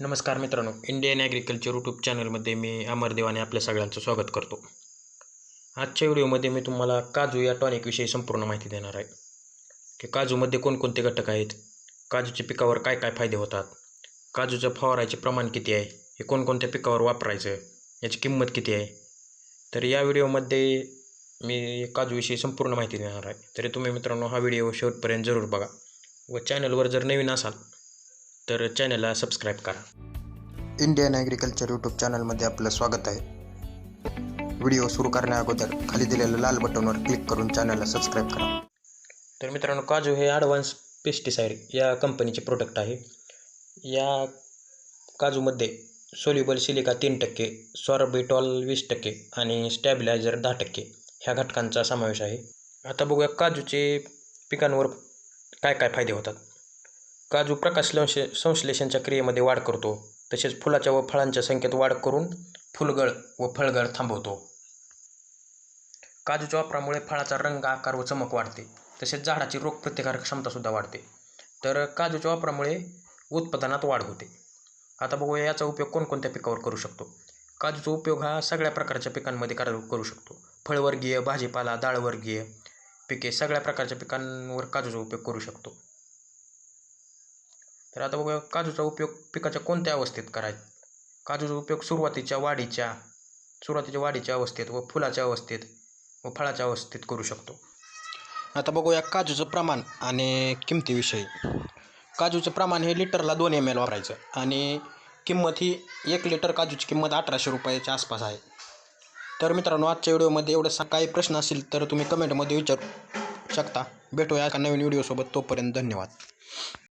नमस्कार मित्रांनो Indian agriculture YouTube चॅनलमध्ये मी अमरदेवाने आपल्या सगळ्यांचं स्वागत करतो. आजच्या व्हिडिओमध्ये मी तुम्हाला काजू या टॉनिकविषयी संपूर्ण माहिती देणार आहे. की काजूमध्ये कोणकोणते घटक आहेत? काजूच्या पिकावर काय काय फायदे होतात? काजूचं फवारायचे प्रमाण किती आहे? हे कोणकोणत्या पिकावर वापरायचं? याची किंमत किती आहे? तर या व्हिडिओमध्ये मी काजूविषयी संपूर्ण माहिती देणार आहे. तरी तुम्ही मित्रांनो हा व्हिडिओ शेवटपर्यंत जरूर बघा व चॅनलवर जर नवीन असाल तर चॅनलला सबस्क्राईब करा. इंडियन ॲग्रिकल्चर यूट्यूब चॅनलमध्ये आपलं स्वागत आहे. व्हिडिओ सुरू करण्या अगोदर खाली दिलेल्या लाल बटनवर क्लिक करून चॅनलला सबस्क्राईब करा. तर मित्रांनो काजू हे ॲडव्हान्स पेस्टिसाईड या कंपनीचे प्रोडक्ट आहे. या काजूमध्ये सोल्युबल सिलिका तीन टक्के सॉर्बिटॉल वीस टक्के आणि स्टॅबिलायझर दहा टक्के ह्या घटकांचा समावेश आहे. आता बघूया काजूचे पिकांवर काय काय फायदे होतात. काजू प्रकाश संश्ले संश्लेषणच्या क्रियेमध्ये वाढ करतो. तसेच फुलाच्या व फळांच्या संख्येत वाढ करून फुलगळ व फळगळ थांबवतो. काजूच्या वापरामुळे फळाचा रंग आकार व चमक वाढते. तसेच झाडाची रोगप्रतिकारक क्षमतासुद्धा वाढते. तर काजूच्या वापरामुळे उत्पादनात वाढ होते. आता बघूया याचा उपयोग कोणकोणत्या पिकावर करू शकतो? काजूचा उपयोग हा सगळ्या प्रकारच्या पिकांमध्ये कर करू शकतो. फळवर्गीय भाजीपाला डाळवर्गीय पिके सगळ्या प्रकारच्या पिकांवर काजूचा उपयोग करू शकतो. तर आता बघूया काजूचा उपयोग पिकाच्या कोणत्या अवस्थेत करायचा काजूचा उपयोग सुरुवातीच्या वाढीच्या सुरुवातीच्या वाढीच्या अवस्थेत व फुलाच्या अवस्थेत व फळाच्या अवस्थेत करू शकतो. आता बघूया काजूचं प्रमाण आणि किमतीविषयी. काजूचं प्रमाण हे लिटरला दोन एम एल वापरायचं आणि किंमत ही एक लिटर काजूची किंमत अठराशे रुपयाच्या आसपास आहे. तर मित्रांनो आजच्या व्हिडिओमध्ये एवढं सा काही प्रश्न असतील तर तुम्ही कमेंटमध्ये विचारू शकता. भेटूया एका नवीन व्हिडिओसोबत. तोपर्यंत धन्यवाद.